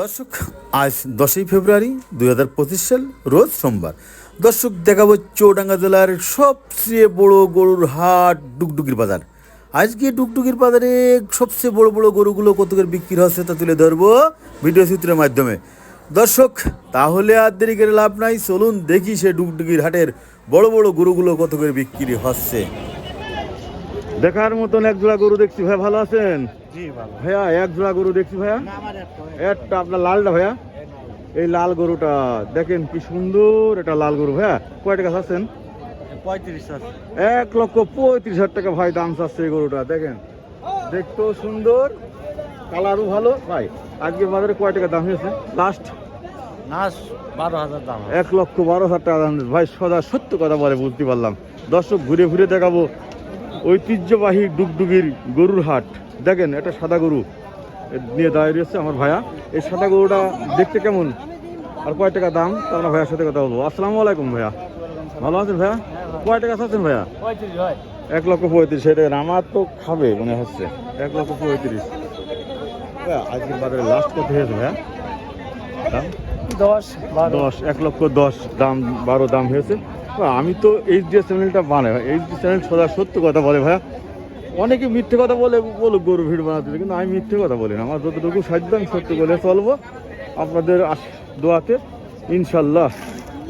দর্শক, আজ দশই ফেব্রুয়ারি দুই হাজার পঁচিশ সাল, রোজ সোমবার। দর্শক, দেখাবো চৌডাঙ্গা জেলার সবচেয়ে বড় গরুর হাট, ডুগডুগির বাজার। আজকে ডুগডুগির বাজারে সবচেয়ে বড় বড় গরুগুলো কত করে বিক্রি হচ্ছে তা তুলে ধরবো ভিডিও চিত্রের মাধ্যমে। দর্শক, তাহলে আর দেরি করে লাভ নাই, চলুন দেখি সে ডুগডুগির হাটের বড় বড় গরুগুলো কত করে বিক্রি হচ্ছে। দেখার মতন এক জোড়া গরু দেখছি, ভাই, ভালো আছেন? ভাইয়া এক জোড়া গরু দেখছি ভাইয়া। একটা আপনার লালটা ভাইয়া। এই লাল গরুটা দেখেন কি সুন্দর এটা লাল গরু ভাইয়া। কয় টাকা চাচ্ছেন? এক লক্ষ পঁয়ত্রিশ হাজার টাকা ভাই দাম চাচ্ছে এই গরুটা দেখেন। দেখতেও সুন্দর কালারও ভালো। ভাই আজকে বাজারে কয় টাকা দাম হয়েছে? লাস্ট বারো হাজার এক লক্ষ বারো হাজার টাকা দাম ভাই সদা সত্য কথা বলে বুঝতে পারলাম। দর্শক ঘুরে ঘুরে দেখাবো ঐতিহ্যবাহী ডুগডুগির গরুর হাট। দেখেন এটা সাদা গরু। নিয়ে দাঁড়িয়ে রয়েছে আমার ভাইয়া। এই সাদা গরুটা দেখতে কেমন? আর কয় টাকা দাম? তা আমরা ভাইয়ার সাথে কথা বলব। আসসালামু আলাইকুম ভাইয়া। ভালো আছেন ভাইয়া? কয় টাকা চাচ্ছেন ভাইয়া? এক লক্ষ পঁয়ত্রিশ এটা আমার তো খাবে মনে হচ্ছে। এক লক্ষ পঁয়ত্রিশ। আজকের বাজারে লাস্ট কত হয়েছে ভাইয়া? দাম? দশ দশ এক লক্ষ দশ দাম বারো দাম হয়েছে। আমি তো এইচ ডি চ্যানেলটা বানাই এইচ ডি চ্যানেল সোজা সত্য কথা বলে ভাইয়া অনেকে মিথ্যে কথা বলে বলুক গরু ভিড় বানাতে কিন্তু আমি মিথ্যে কথা বলি না। আমার যতটুকু সাধ্য আমি সত্য বলে চলবো। আপনাদের দোয়াতে ইনশাল্লাহ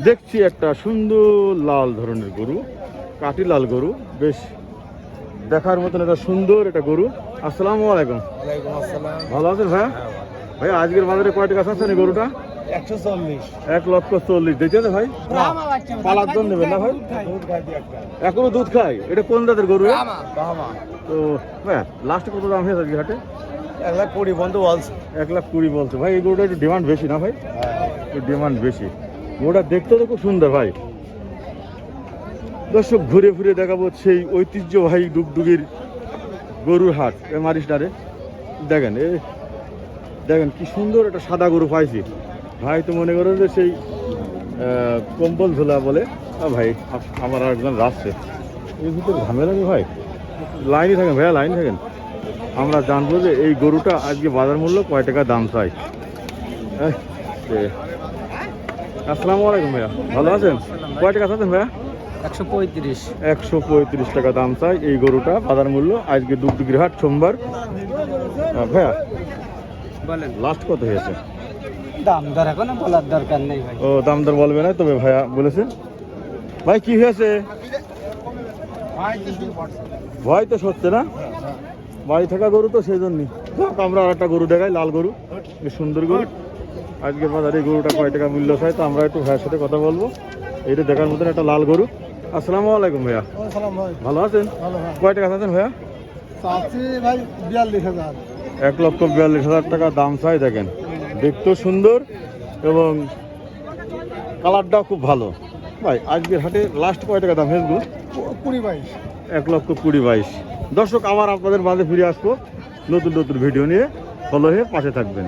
দেখছি একটা সুন্দর লাল ধরনের গরু কাটি লাল গরু। বেশ দেখার মতন একটা সুন্দর একটা গরু। আসসালামু আলাইকুম। আসসালাম। ভালো আছেন ভাইয়া ভাইয়া আজকের বাজারে কয় টাকা চাচ্ছেন এই গরুটা? এক লক্ষ চল্লিশ। দেখতে ভাই? পালার জন্য নেবেন না ভাই? দুধ খাই। এখনও দুধ খাই এটা কোন জাতের গরু তো হ্যাঁ লাস্টে কত দাম হয়েছে আজকে হাটে? এক লাখ কুড়ি বন্ধু বলছে। এক লাখ কুড়ি বলছে। ভাই এই গরুটা একটু ডিমান্ড বেশি না ভাই? একটু ডিমান্ড বেশি। গরুটা দেখতে তো খুব সুন্দর ভাই। দর্শক ঘুরে ঘুরে দেখাবো সেই ঐতিহ্যবাহী ডুগডুগির গরুর হাট এ মারিসটারে দেখেন এ দেখেন কি সুন্দর একটা সাদা গরু পাইছি। ভাই তো মনে করেন যে সেই কম্বল ঝোলা বলে। ভাই আমার আর একজন রাখছে এর ভিতরে ঝামেলা নেই ভাই? লাইনে থাকেন ভাইয়া লাইন থাকেন। আমরা জানব যে এই গরুটা আজকে বাজার মূল্য কয় টাকা দাম চাই। এই। আসসালামু আলাইকুম ভাইয়া ভালো আছেন? কয় টাকা চাচ্ছেন ভাইয়া? একশো পঁয়ত্রিশ। একশো পঁয়ত্রিশ টাকা দাম চাই এই গরুটা বাজার মূল্য আজকে ডুগডুগির হাট সোমবার ভাইয়া বলেন। লাস্ট কত হয়েছে? দাম দর এখন বলার দরকার নেই ভাই। ও দাম দর বলবে না তবে ভাইয়া বলেছে। ভাই কি হয়েছে? ভয় তো সত্যি না? বাড়ি থাকা গরু তো সেই জন্যই আমরা আর একটা গরু দেখাই লাল গরু। বেশ সুন্দর গরু। আজকে বাজারে এই গরুটা কয় টাকা মূল্য চাই তো আমরা একটু ভাইয়ের সাথে কথা বলব। এইটা দেখার মতন একটা লাল গরু। আসসালামু আলাইকুম ভাইয়া। ভালো আছেন? ভালো কয় টাকা আছেন ভাইয়া? ভাই বিয়াল্লিশ হাজার। এক লক্ষ বিয়াল্লিশ হাজার টাকা দাম চাই দেখেন। দেখতেও সুন্দর এবং কালারটাও খুব ভালো। ভাই আজকের হাটে লাস্ট কয় টাকা দাম হেসবো কুড়ি বাইশ। এক লক্ষ কুড়ি বাইশ। দর্শক আবার আপনাদের মাঝে ফিরে আসব নতুন নতুন ভিডিও নিয়ে। ফলো হয়ে পাশে থাকবেন।